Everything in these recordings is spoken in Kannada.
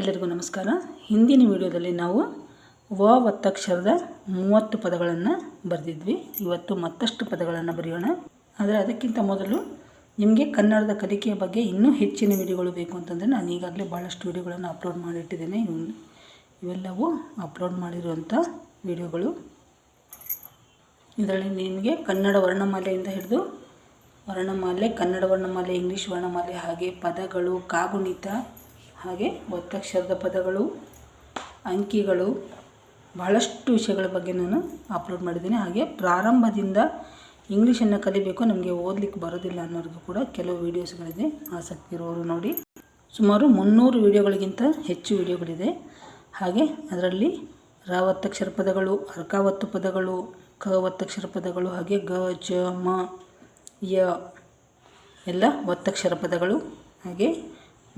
ಎಲ್ಲರಿಗೂ ನಮಸ್ಕಾರ. ಹಿಂದಿನ ವಿಡಿಯೋದಲ್ಲಿ ನಾವು ವ ಒತ್ತಕ್ಷರದ ಮೂವತ್ತು ಪದಗಳನ್ನು ಬರೆದಿದ್ವಿ. ಇವತ್ತು ಮತ್ತಷ್ಟು ಪದಗಳನ್ನು ಬರೆಯೋಣ. ಆದರೆ ಅದಕ್ಕಿಂತ ಮೊದಲು ನಿಮಗೆ ಕನ್ನಡದ ಕಲಿಕೆಯ ಬಗ್ಗೆ ಇನ್ನೂ ಹೆಚ್ಚಿನ ವಿಡಿಯೋಗಳು ಬೇಕು ಅಂತಂದರೆ ನಾನು ಈಗಾಗಲೇ ಭಾಳಷ್ಟು ವಿಡಿಯೋಗಳನ್ನು ಅಪ್ಲೋಡ್ ಮಾಡಿಟ್ಟಿದ್ದೇನೆ. ಇವ್- ಇವೆಲ್ಲವೂ ಅಪ್ಲೋಡ್ ಮಾಡಿರುವಂಥ ವಿಡಿಯೋಗಳು. ಇದರಲ್ಲಿ ನಿಮಗೆ ಕನ್ನಡ ವರ್ಣಮಾಲೆಯಿಂದ ಹಿಡಿದು ವರ್ಣಮಾಲೆ, ಕನ್ನಡ ವರ್ಣಮಾಲೆ, ಇಂಗ್ಲೀಷ್ ವರ್ಣಮಾಲೆ ಹಾಗೆ ಪದಗಳು, ಕಾಗುಣಿತ ಹಾಗೆ ಒತ್ತಕ್ಷರದ ಪದಗಳು, ಅಂಕಿಗಳು, ಬಹಳಷ್ಟು ವಿಷಯಗಳ ಬಗ್ಗೆ ನಾನು ಅಪ್ಲೋಡ್ ಮಾಡಿದ್ದೀನಿ. ಹಾಗೆ ಪ್ರಾರಂಭದಿಂದ ಇಂಗ್ಲೀಷನ್ನು ಕಲಿಬೇಕು, ನಮಗೆ ಓದಲಿಕ್ಕೆ ಬರೋದಿಲ್ಲ ಅನ್ನೋರಿಗೂ ಕೂಡ ಕೆಲವು ವೀಡಿಯೋಸ್ಗಳಿದೆ ಆಸಕ್ತಿ ಇರೋರು ನೋಡಿ. ಸುಮಾರು ಮುನ್ನೂರು ವೀಡಿಯೋಗಳಿಗಿಂತ ಹೆಚ್ಚು ವಿಡಿಯೋಗಳಿದೆ ಹಾಗೆ ಅದರಲ್ಲಿ ರ ಒತ್ತಕ್ಷರ ಪದಗಳು ಅರ್ಕಾವತ್ತು ಪದಗಳು, ಕ ಒತ್ತಕ್ಷರ ಪದಗಳು, ಹಾಗೆ ಗ, ಜ, ಮ, ಯ ಎಲ್ಲ ಒತ್ತಕ್ಷರ ಪದಗಳು. ಹಾಗೆ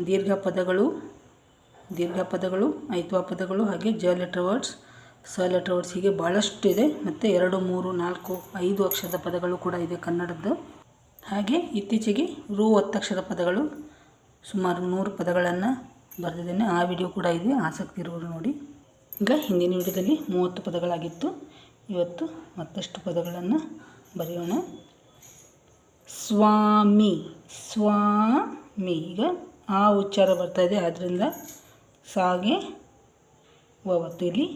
ದೀರ್ಘ ಪದಗಳು ದೀರ್ಘ ಪದಗಳು ಐತ್ವ ಪದಗಳು ಹಾಗೆ ಜ ಲೆಟರ್ ವರ್ಡ್ಸ್, ಸ ಲೆಟರ್ ವರ್ಡ್ಸ್ ಹೀಗೆ ಭಾಳಷ್ಟು ಇದೆ ಮತ್ತು ಎರಡು, ಮೂರು, ನಾಲ್ಕು, ಐದು ಅಕ್ಷರದ ಪದಗಳು ಕೂಡ ಇದೆ ಕನ್ನಡದ್ದು. ಹಾಗೆ ಇತ್ತೀಚೆಗೆ ರು ಒತ್ತಕ್ಷರ ಪದಗಳು, ಸುಮಾರು ನೂರು ಪದಗಳನ್ನು ಬರೆದಿದ್ದೇನೆ. ಆ ವಿಡಿಯೋ ಕೂಡ ಇದೆ, ಆಸಕ್ತಿ ಇರುವುದು ನೋಡಿ. ಈಗ ಹಿಂದಿನ ವಿಡಿಯೋದಲ್ಲಿ ಮೂವತ್ತು ಪದಗಳಾಗಿತ್ತು. ಇವತ್ತು ಮತ್ತಷ್ಟು ಪದಗಳನ್ನು ಬರೆಯೋಣ. ಸ್ವಾಮಿ ಸ್ವಾಮಿ. ಈಗ ಆ ಉಚ್ಚಾರ ಬರ್ತಾ ಇದೆ. ಆದ್ದರಿಂದ ಸಾಗೆ ಒವತ್ತು ಇಲ್ಲಿ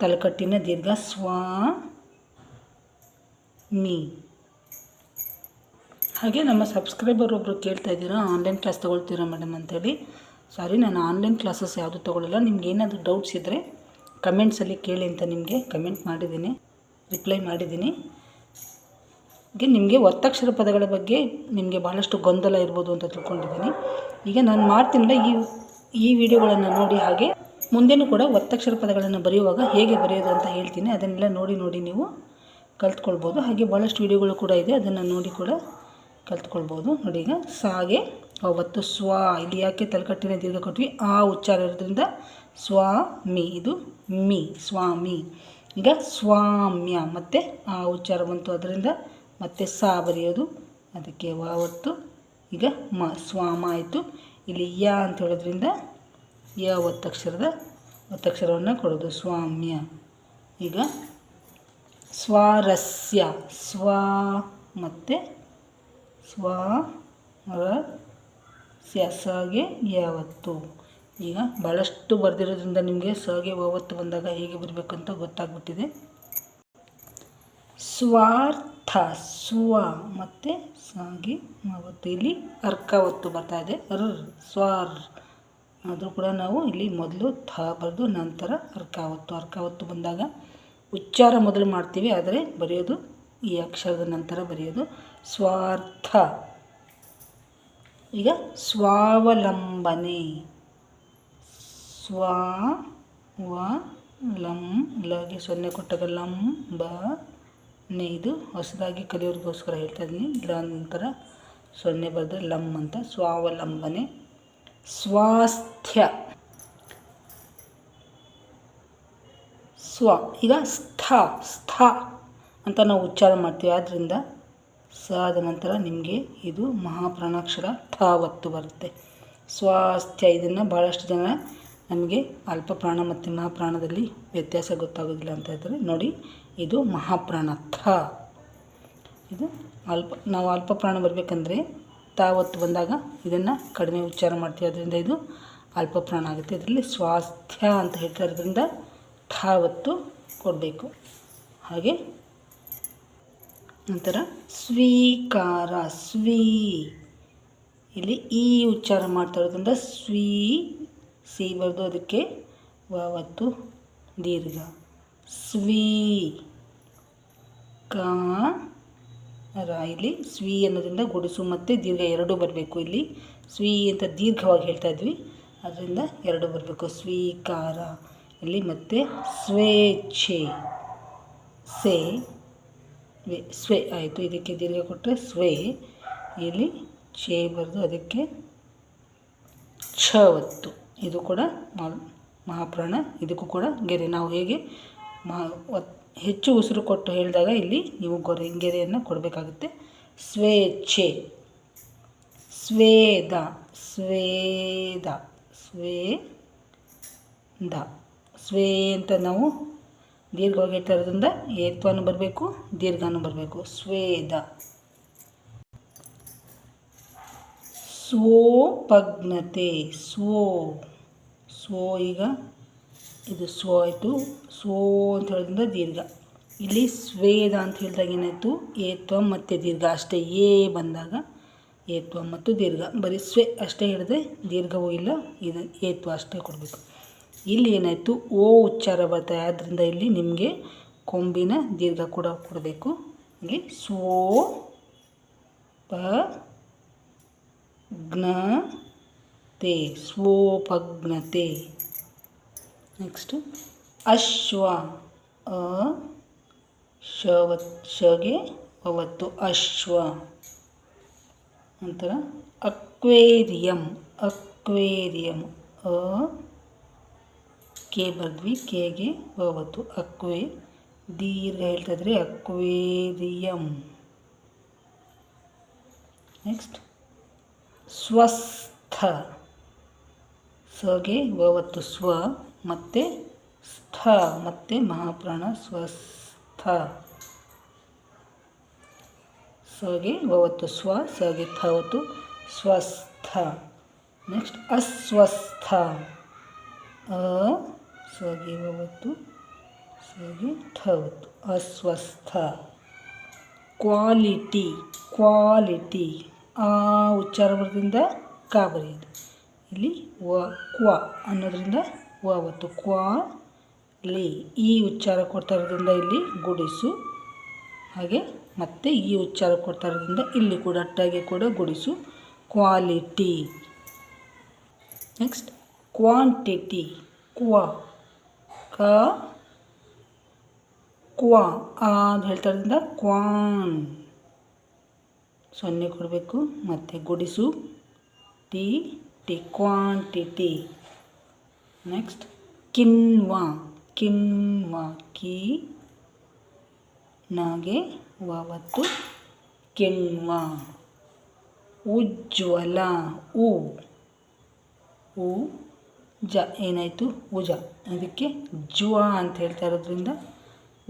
ತಲೆಕಟ್ಟಿನ ದೀರ್ಘ ಸ್ವಾ, ಮೀ. ಹಾಗೆ ನಮ್ಮ ಸಬ್ಸ್ಕ್ರೈಬರ್ ಒಬ್ಬರು ಕೇಳ್ತಾ ಇದ್ದೀರಾ, ಆನ್ಲೈನ್ ಕ್ಲಾಸ್ ತೊಗೊಳ್ತೀರಾ ಮೇಡಮ್? ಅಂತೇಳಿ. ಸಾರಿ, ನಾನು ಆನ್ಲೈನ್ ಕ್ಲಾಸಸ್ ಯಾವುದು ತೊಗೊಳ್ಳಲ್ಲ ನಿಮ್ಗೆ ಏನಾದರೂ ಡೌಟ್ಸ್ ಇದ್ದರೆ ಕಮೆಂಟ್ಸಲ್ಲಿ ಕೇಳಿ ಅಂತ ನಿಮಗೆ ಕಮೆಂಟ್ ಮಾಡಿದ್ದೀನಿ, ರಿಪ್ಲೈ ಮಾಡಿದ್ದೀನಿ. ಈಗ ನಿಮಗೆ ಒತ್ತಕ್ಷರ ಪದಗಳ ಬಗ್ಗೆ ನಿಮಗೆ ಭಾಳಷ್ಟು ಗೊಂದಲ ಇರ್ಬೋದು ಅಂತ ತಿಳ್ಕೊಂಡಿದ್ದೀನಿ. ಈಗ ನಾನು ಮಾಡ್ತೀನಲ್ಲ, ಈ ಈ ವಿಡಿಯೋಗಳನ್ನು ನೋಡಿ ಹಾಗೆ ಮುಂದೆನೂ ಕೂಡ ಒತ್ತಕ್ಷರ ಪದಗಳನ್ನು ಬರೆಯುವಾಗ ಹೇಗೆ ಬರೆಯೋದು ಅಂತ ಹೇಳ್ತೀನಿ. ಅದನ್ನೆಲ್ಲ ನೋಡಿ ನೋಡಿ ನೀವು ಕಲ್ತ್ಕೊಳ್ಬೋದು. ಹಾಗೆ ಭಾಳಷ್ಟು ವಿಡಿಯೋಗಳು ಕೂಡ ಇದೆ, ಅದನ್ನು ನೋಡಿ ಕೂಡ ಕಲ್ತ್ಕೊಳ್ಬೋದು. ನೋಡಿ ಈಗ ಸಾಗೆ ಅವತ್ತು ಸ್ವ ಇಲ್ಲಿ ಯಾಕೆ ತಲೆಕಟ್ಟಿನ ದೀರ್ಘ ಕೊಟ್ವಿ? ಆ ಉಚ್ಚಾರ ಇರೋದ್ರಿಂದ ಸ್ವಾಮಿ, ಇದು ಮಿ, ಸ್ವಾಮಿ. ಈಗ ಸ್ವಾಮ್ಯ ಮತ್ತು ಆ ಉಚ್ಚಾರ ಬಂತು. ಅದರಿಂದ ಮತ್ತೆ ಸ ಬರೆಯೋದು. ಅದಕ್ಕೆ ವಾವತ್ತು ಈಗ ಮ ಸ್ವಾಮ ಆಯಿತು. ಇಲ್ಲಿ ಯ ಅಂತ ಹೇಳೋದ್ರಿಂದ ಯ ಒತ್ತಕ್ಷರದ, ಒತ್ತಕ್ಷರವನ್ನು ಕೊಡೋದು. ಸ್ವಾಮ್ಯ. ಈಗ ಸ್ವಾರಸ್ಯ. ಸ್ವ ಮತ್ತು ಸ್ವ ರ ಸಗೆ ಯಾವತ್ತು ಈಗ ಭಾಳಷ್ಟು ಬರೆದಿರೋದ್ರಿಂದ ನಿಮಗೆ ಸಾಗೆ ಯಾವತ್ತು ಬಂದಾಗ ಹೇಗೆ ಬರಬೇಕಂತ ಗೊತ್ತಾಗ್ಬಿಟ್ಟಿದೆ. ಸ್ವಾರ್ಥ, ಸ್ವ ಮತ್ತು ಸಾಗಿ ಒತ್ತು ಇಲ್ಲಿ ಅರ್ಕಾವತ್ತು ಬರ್ತಾ ಇದೆ. ರ್, ಸ್ವಾರ್ ಆದರೂ ಕೂಡ ನಾವು ಇಲ್ಲಿ ಮೊದಲು ಥ ಬರೆದು ನಂತರ ಅರ್ಕಾವತ್ತು. ಅರ್ಕಾವತ್ತು ಬಂದಾಗ ಉಚ್ಚಾರ ಮೊದಲು ಮಾಡ್ತೀವಿ, ಆದರೆ ಬರೆಯೋದು ಈ ಅಕ್ಷರದ ನಂತರ ಬರೆಯೋದು ಸ್ವಾರ್ಥ. ಈಗ ಸ್ವಾವಲಂಬನೆ. ಸ್ವಾ ವ ಲಂ ಲಗೆ ಸೊನ್ನೆ ಕೊಟ್ಟಾಗ ಲಂ ಬ ಇದು ಹೊಸದಾಗಿ ಕಲಿಯೋರಿಗೋಸ್ಕರ ಹೇಳ್ತಾ ಇದ್ದೀನಿ. ನಂತರ ಸೊನ್ನೆ ಬರೆದ್ರೆ ಲಂ ಅಂತ, ಸ್ವಾವಲಂಬನೆ, ಸ್ವಾಸ್ಥ್ಯ. ಸ್ವ, ಈಗ ಸ್ಥ ಸ್ಥ ಅಂತ ನಾವು ಉಚ್ಚಾರ ಮಾಡ್ತೀವಿ. ಆದ್ದರಿಂದ ಸ ಆದ ನಂತರ ನಿಮಗೆ ಇದು ಮಹಾಪ್ರಾಣಾಕ್ಷರ ಥ ಒತ್ತು ಬರುತ್ತೆ. ಸ್ವಾಸ್ಥ್ಯ, ಇದನ್ನು ಭಾಳಷ್ಟು ಜನ ನಮಗೆ ಅಲ್ಪ ಪ್ರಾಣ ಮತ್ತು ಮಹಾಪ್ರಾಣದಲ್ಲಿ ವ್ಯತ್ಯಾಸ ಗೊತ್ತಾಗೋದಿಲ್ಲ ಅಂತ ಹೇಳ್ತಾರೆ. ನೋಡಿ ಇದು ಮಹಾಪ್ರಾಣ ಥ ಇದು ಅಲ್ಪ, ನಾವು ಅಲ್ಪ ಪ್ರಾಣ ಬರಬೇಕಂದ್ರೆ ತಾವತ್ತು ಬಂದಾಗ ಇದನ್ನು ಕಡಿಮೆ ಉಚ್ಚಾರ ಮಾಡ್ತೀವಿ. ಅದರಿಂದ ಇದು ಅಲ್ಪ ಪ್ರಾಣ ಆಗುತ್ತೆ. ಇದರಲ್ಲಿ ಸ್ವಾಸ್ಥ್ಯ ಅಂತ ಹೇಳ್ತಾ ಥಾವತ್ತು ಕೊಡಬೇಕು. ಹಾಗೆ ನಂತರ ಸ್ವೀಕಾರ, ಸ್ವೀ. ಇಲ್ಲಿ ಈ ಉಚ್ಚಾರ ಮಾಡ್ತಾ ಇರೋದ್ರಿಂದ ಸ್ವೀ, ಸಿ ಬರೆದು ಅದಕ್ಕೆ ವಾವತ್ತು ದೀರ್ಘ. ಸ್ವೀ ಕಾ ರ. ಇಲ್ಲಿ ಸ್ವೀ ಅನ್ನೋದ್ರಿಂದ ಗುಡಿಸು ಮತ್ತು ದೀರ್ಘ ಎರಡೂ ಬರಬೇಕು ಇಲ್ಲಿ. ಸ್ವೀ ಅಂತ ದೀರ್ಘವಾಗಿ ಹೇಳ್ತಾ ಇದ್ವಿ. ಅದರಿಂದ ಎರಡು ಬರಬೇಕು. ಸ್ವೀಕಾರ ಇಲ್ಲಿ ಮತ್ತೆ ಸ್ವೇಚ್ಛೆ. ಸೇ ಸ್ವೆ ಆಯಿತು. ಇದಕ್ಕೆ ದೀರ್ಘ ಕೊಟ್ಟರೆ ಸ್ವೇ. ಇಲ್ಲಿ ಛೇ ಬರೆದು ಅದಕ್ಕೆ ಛ ಒತ್ತು. ಇದು ಕೂಡ ಮಹಾಪ್ರಾಣ. ಇದಕ್ಕೂ ಕೂಡ ಗೆರೆ. ನಾವು ಹೇಗೆ ಒತ್ ಹೆಚ್ಚು ಉಸಿರು ಕೊಟ್ಟು ಹೇಳಿದಾಗ ಇಲ್ಲಿ ನೀವು ಗೊರೆಂಗೆರೆಯನ್ನು ಕೊಡಬೇಕಾಗುತ್ತೆ. ಸ್ವೇಚ್ಛೆ. ಸ್ವೇದ. ಸ್ವೇದ. ಸ್ವೇ ದ ಸ್ವೇ ಅಂತ ನಾವು ದೀರ್ಘವಾಗಿ ಹೇಳ್ತಾ ಇರೋದ್ರಿಂದ ಏತ್ವನು ಬರಬೇಕು, ದೀರ್ಘನೂ ಬರಬೇಕು. ಸ್ವೇದ. ಸ್ವೋಪಜ್ಞತೆ ಸ್ವೋ ಸ್ವೋ ಈಗ ಇದು ಸೋ ಆಯಿತು ಸೋ ಅಂತ ಹೇಳೋದ್ರಿಂದ ದೀರ್ಘ. ಇಲ್ಲಿ ಸ್ವೇದ ಅಂತ ಹೇಳಿದಾಗ ಏನಾಯಿತು? ಏತ್ವ ಮತ್ತು ದೀರ್ಘ. ಅಷ್ಟೇ ಏ ಬಂದಾಗ ಏತ್ವ ಮತ್ತು ದೀರ್ಘ. ಬರೀ ಸ್ವೆ ಅಷ್ಟೇ ಹೇಳಿದ್ರೆ ದೀರ್ಘವೂ ಇಲ್ಲ, ಇದು ಏತ್ವ ಅಷ್ಟೇ ಕೊಡಬೇಕು. ಇಲ್ಲಿ ಏನಾಯಿತು? ಓ ಉಚ್ಚಾರ ಬರ್ತದೆ ಆದ್ದರಿಂದ ಇಲ್ಲಿ ನಿಮಗೆ ಕೊಂಬಿನ ದೀರ್ಘ ಕೂಡ ಕೊಡಬೇಕು. ಹಾಗೆ ಸೋ, ಪ ಜ್ಞತೆ ಸ್ವೋಪಜ್ಞತೆ ನೆಕ್ಸ್ಟು ಅಶ್ವ, ಅ, ಶವತ್, ಶಗೆ, ಅವತ್ತು ಅಶ್ವ. ನಂತರ ಅಕ್ವೇರಿಯಂ ಅಕ್ವೇರಿಯಂ, ಅ, ಕೆ ಬರೆದ್ವಿ, ಕೆಗೆ, ಅವತ್ತು ಅಕ್ವೆ. ದೀರ್ಘ ಹೇಳ್ತಾ ಇದ್ರೆ ಅಕ್ವೇರಿಯಂ. ನೆಕ್ಸ್ಟ್ ಸ್ವಸ್ಥ ಸಗೆ ಅವತ್ತು ಸ್ವ. ಮತ್ತು ಸ್ಥ, ಮತ್ತು ಮಹಾಪ್ರಾಣ ಸ್ವಸ್ಥ. ಸಗೆ ವವತ್ತು ಸ್ವ, ಸಗೆ ಥವತ್ತು ಸ್ವಸ್ಥ. ನೆಕ್ಸ್ಟ್ ಅಸ್ವಸ್ಥ. ಅ, ಸಗೆ ಭವತ್ತು, ಸಗೆ ಥವತ್ತು ಅಸ್ವಸ್ಥ. ಕ್ವಾಲಿಟಿ ಕ್ವಾಲಿಟಿ ಆ ಉಚ್ಚಾರ ಬರೋದ್ರಿಂದ ಕ ಬರೆಯೋದು. ಇಲ್ಲಿ ವ, ಕ್ವ ಅನ್ನೋದ್ರಿಂದ ವ ಅವತ್ತು ಕ್ವಾ ಲಿ ಈ ಉಚ್ಚಾರ ಕೊಡ್ತಾ ಇರೋದ್ರಿಂದ ಇಲ್ಲಿ ಗುಡಿಸು. ಹಾಗೆ ಮತ್ತು ಈ ಉಚ್ಚಾರ ಕೊಡ್ತಾ ಇರೋದ್ರಿಂದ ಇಲ್ಲಿ ಕೂಡ ಅಟ್ಟಾಗಿ ಕೂಡ ಗುಡಿಸು. ಕ್ವಾಲಿಟಿ. Next quantity. ಕ್ವ. ಕ. ಕ್ವಾ. ಅಂತ ಹೇಳ್ತಾ ಇರೋದ್ರಿಂದ ಕ್ವಾನ್. ಸೊನ್ನೆ ಕೊಡಬೇಕು. ಮತ್ತು ಗುಡಿಸು. ಟಿ. ಟಿ. ಕ್ವಾಂಟಿಟಿ. ನೆಕ್ಸ್ಟ್ ಕಿನ್ವಾ ಕಿನ್ವಾ ಕಿ. ನಾಗೆ ವವತ್ತು ಕಿಣ್ವ. ಉಜ್ವಲ. ಉ. ಉ. ಜ. ಏನಾಯಿತು? ಉಜ. ಅದಕ್ಕೆ ಜ್ವ ಅಂತ ಹೇಳ್ತಾ ಇರೋದ್ರಿಂದ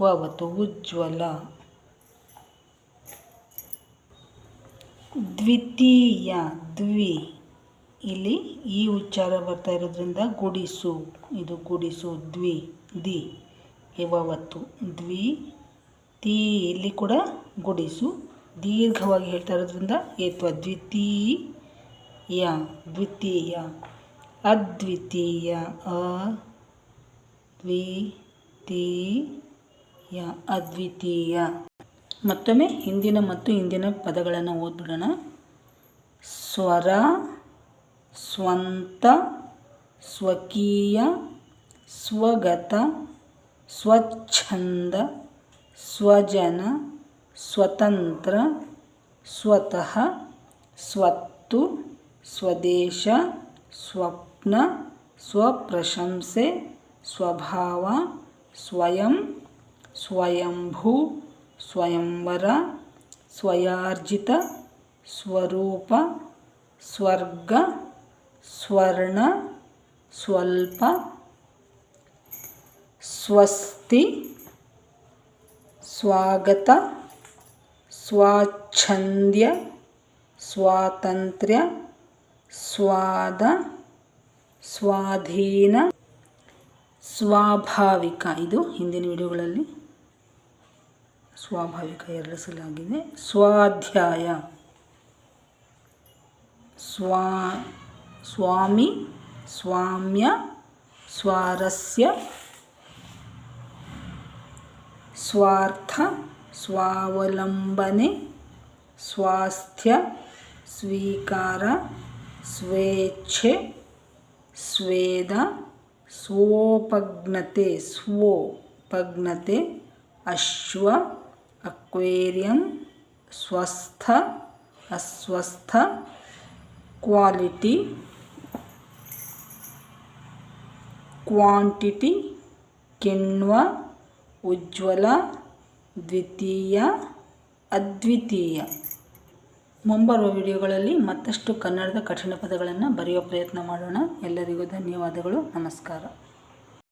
ವವತ್ತು ಉಜ್ವಲ. ದ್ವಿತೀಯ ದ್ವಿ. ಇಲ್ಲಿ ಈ ಉಚ್ಚಾರ ಬರ್ತಾ ಇರೋದ್ರಿಂದ ಗುಡಿಸು, ಇದು ಗುಡಿಸು, ದ್ವಿ, ದಿ ಇವತ್ತು ದ್ವಿ, ತಿ, ಇಲ್ಲಿ ಕೂಡ ಗುಡಿಸು. ದೀರ್ಘವಾಗಿ ಹೇಳ್ತಾ ಇರೋದ್ರಿಂದ ಏತ್ವ, ದ್ವಿತೀಯ ದ್ವಿತೀಯ, ಅದ್ವಿತೀಯ, ಅ, ದ್ವಿತೀಯ, ಅದ್ವಿತೀಯ. ಮತ್ತೊಮ್ಮೆ ಹಿಂದಿನ ಮತ್ತು ಹಿಂದಿನ ಪದಗಳನ್ನು ಓದ್ಬಿಡೋಣ. ಸ್ವರ ಸ್ವಂತ ಸ್ವಕೀಯ ಸ್ವಗತ ಸ್ವಚ್ಛಂದ ಸ್ವಜನ ಸ್ವತಂತ್ರ ಸ್ವತಃ ಸ್ವತ್ತು ಸ್ವದೇಶ ಸ್ವಪ್ನ ಸ್ವಪ್ರಶಂಸೆ ಸ್ವಭಾವ ಸ್ವಯಂ ಸ್ವಯಂಭೂ ಸ್ವಯಂವರ ಸ್ವಯಾರ್ಜಿತ ಸ್ವರೂಪ ಸ್ವರ್ಗ ಸ್ವರ್ಣ, ಸ್ವಲ್ಪ, ಸ್ವಸ್ತಿ, ಸ್ವಾಗತ, ಸ್ವಾಚ್ಛಂದ್ಯ, ಸ್ವಾತಂತ್ರ್ಯ, ಸ್ವಾದ, ಸ್ವಾಧೀನ, ಸ್ವಾಭಾವಿಕ. ಇದು ಹಿಂದಿನ ವಿಡಿಯೋಗಳಲ್ಲಿ ಸ್ವಾಭಾವಿಕ ಎರಡು ಸಲಾಗಿದೆ ಸ್ವಾಧ್ಯಾಯ. ಸ್ವಾ ಸ್ವಾಮಿ ಸ್ವಾಮ್ಯ ಸ್ವಾರಸ್ಯ ಸ್ವಾರ್ಥ ಸ್ವಾವಲಂಬನೆ ಸ್ವಾಸ್ಥ್ಯ ಸ್ವೀಕಾರ ಸ್ವೇಚ್ಛೆ ಸ್ವೇದ ಸ್ವೋಪಜ್ಞತೆ ಸ್ವೋಪಜ್ಞತೆ ಅಶ್ವ ಅಕ್ವೇರಿಯಂ ಸ್ವಸ್ಥ ಅಸ್ವಸ್ಥ ಕ್ವಾಲಿಟಿ ಕ್ವಾಂಟಿಟಿ ಕಿಣ್ವ, ಉಜ್ವಲ, ದ್ವಿತೀಯ, ಅದ್ವಿತೀಯ. ಮುಂಬರುವ ವಿಡಿಯೋಗಳಲ್ಲಿ ಮತ್ತಷ್ಟು ಕನ್ನಡದ ಕಠಿಣ ಪದಗಳನ್ನು ಬರೆಯೋ ಪ್ರಯತ್ನ ಮಾಡೋಣ. ಎಲ್ಲರಿಗೂ ಧನ್ಯವಾದಗಳು. ನಮಸ್ಕಾರ.